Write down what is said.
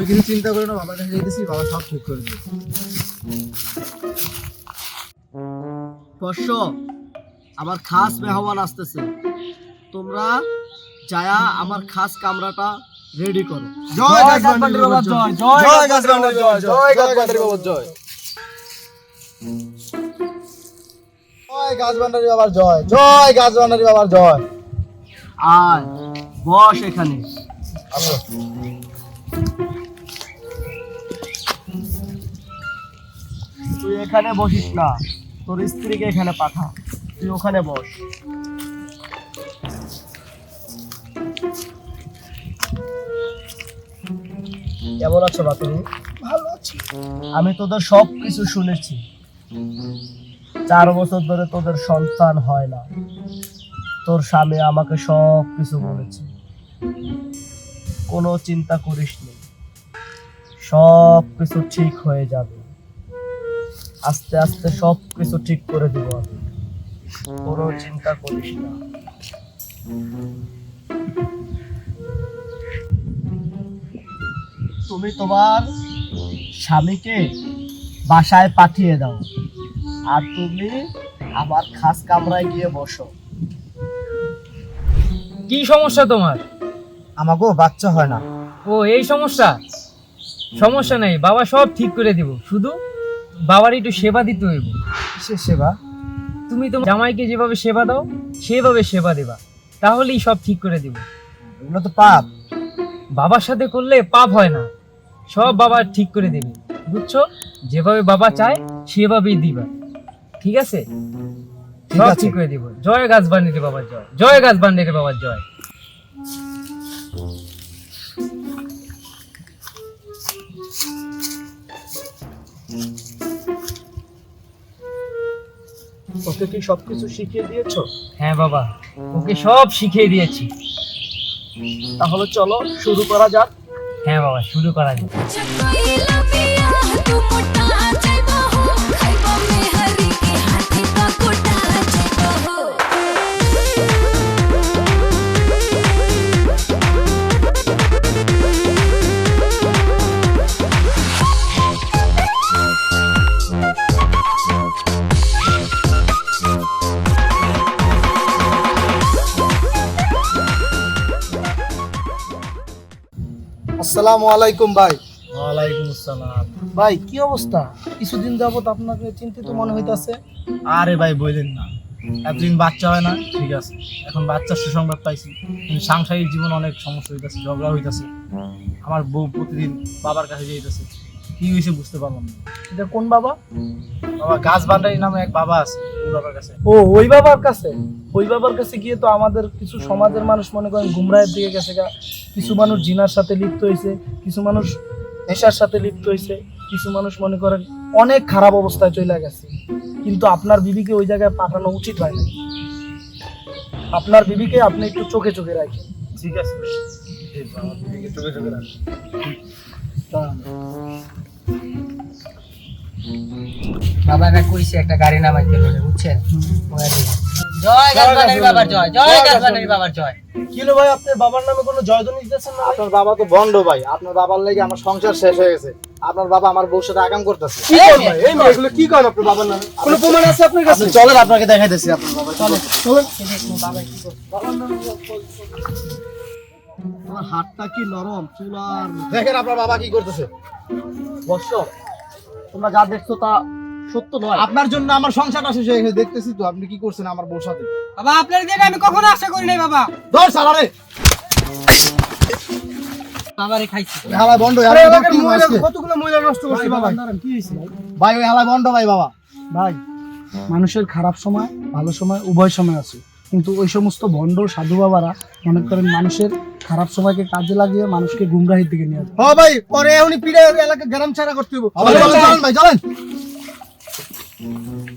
তুমি কিছু চিন্তা করো না বাবার কাছে যেতেছি বাবা সব ঠিক করে দেবে বর্ষ আমার খাস মেহমান আসতেছে। তোমরা যায়া আমার খাস কামরাটা রেডি করো। জয় গাছবান্ডি বাবার জয়। জয়। গাছবান্ডি বাবার জয়। জয় গাছবান্ডি বাবার জয়। জয় গাছবান্ডারি বাবার জয়। জয় গাছবান্ডারি বাবার জয়। আর বস এখানে। তুই এখানে বসিস না। তোর স্ত্রীকে এখানে পাঠা। তুই ওখানে বস। কেমন আছো বা তুমি? ভালো আছি। আমি তোদের সব কিছু শুনেছি। চার বছর ধরে তোদের সন্তান হয় না। তোর স্বামী আমাকে সব কিছু বলেছে। কোনো চিন্তা করিস নি সব কিছু ঠিক হয়ে যাবে। আস্তে আস্তে সব কিছু ঠিক করে দিব আমি কোনো চিন্তা করিস না। তুমি তোমার স্বামীকে বাসায় পাঠিয়ে দাও আর তুমি আমার খাস কামরায় গিয়ে বসো। কি সমস্যা তোমার? আমাকেও বাচ্চা হয় না। ও এই সমস্যা? সমস্যা নেই বাবা সব ঠিক করে দিব। শুধু বাবার একটু সেবা দিতে হইব। কিসের সেবা? তুমি তোমার জামাইকে যেভাবে সেবা দাও সেভাবে সেবা দেবা। তাহলেই সব ঠিক করে দিব। এগুলো তো পাপ। বাবার সাথে করলে পাপ হয় না। সব বাবা ঠিক করে দেবে। বুঝছ? যেভাবে বাবা চায় সেভাবেই দিবা। ঠিক আছে? ঠিক সব ঠিক করে দিব। জয় গাছ বান্ডিরে বাবার জয়। জয় গাছ বান্ডিরে বাবার জয়। ওকে কি সবকিছু শিখিয়ে দিয়েছ? হ্যাঁ বাবা ওকে সব শিখিয়ে দিয়েছি। তাহলে চলো শুরু করা যাক। হ্যাঁ বাবা শুরু করা যাক। আসসালামু আলাইকুম ভাই। ওয়ালাইকুম আসসালাম। ভাই কি অবস্থা? কিছুদিন যাবত আপনাকে চিন্তিত মনে হইতাছে। আরে ভাই বললেন না। এতদিন বাচ্চা হয় না ঠিক আছে। এখন বাচ্চার সুসংবাদ পাইছি। কিন্তু সাংসারিক জীবন অনেক সমস্যা হইতাছে ঝগড়া হইতাছে। আমার বউ প্রতিদিন বাবার কাছে যাইতেছে। কি হয়েছে বুঝতে পারলাম না। এটা কোন বাবা? বাবা গাছ বান্ডারি নামে এক বাবা আছে। ও ওই বাবার কাছে? ওই বাবার কাছে গিয়ে তো আমাদের কিছু সমাজের মানুষ মনে করেন গুমরাহের দিকে গেছে গা। কিছু মানুষ জিনার সাথে লিপ্ত হয়েছে কিছু মানুষ নেশার সাথে লিপ্ত হয়েছে কিছু মানুষ মনে করেন অনেক খারাপ অবস্থায় চলে গেছে। কিন্তু আপনার বিবিকে ওই জায়গায় পাঠানো উচিত হয় না আপনার বিবিকে আপনি একটু চোখে চোখে রাখেন। ঠিক আছে। চোখে চোখে রাখ। বাবা এবার কইছে একটা গাড়ি নামাইতে বলে বুঝছেন? জয় গাছবানারি বাবার জয় জয় গাছবানারি বাবার জয়। কি ভাই আপনার বাবার নামে কোনো জয়ধ্বনি দিতেছেন না আপনার বাবা তো বন্ড ভাই আপনার বাবার লেগে আমার সংসার শেষ হয়ে গেছে। আপনার বাবা আমার বউর সাথে আগাম করতেছে। কি করেন ভাই এই মেয়ে, কি করেন আপনার বাবার নামে? কোনো প্রমাণ আছে আপনার কাছে? চলেন আপনাকে দেখাইতেছি আপনার বাবা চলেন তোমার হাতটা কি নরম? চুলার দেখেন আপনার বাবা কি করতেছে। বর্ষ তোমরা যা দেখছ তা সত্য নয়। আপনার জন্য আমার সংসারটা শেষ হয়ে গেছে দেখতেছি তো আপনি কি করছেন আমার বউর সাথে? বাবা আপনার দিকে আমি কখনো আশা করি নাই বাবা। ধর সালারে বাবারে খাইছি। হালা বন্ড আরে হালা এলাকার মহিলা কতগুলো মহিলা নষ্ট করছে বাবা? কি হয়েছে? ভাই ওই হালা বন্ড ভাই বাবা। ভাই মানুষের খারাপ সময় ভালো সময় উভয় সময় আছে। কিন্তু ওই সমস্ত ভণ্ড সাধু বাবারা মনে করেন মানুষের খারাপ সময়কে কাজে লাগিয়ে মানুষকে গুমরাহির দিকে নিয়ে যায় ও ভাই পরে উনি পিড়ে এলাকা গ্রাম ছাড়া করতে হবে ভাই চলেন। চলেন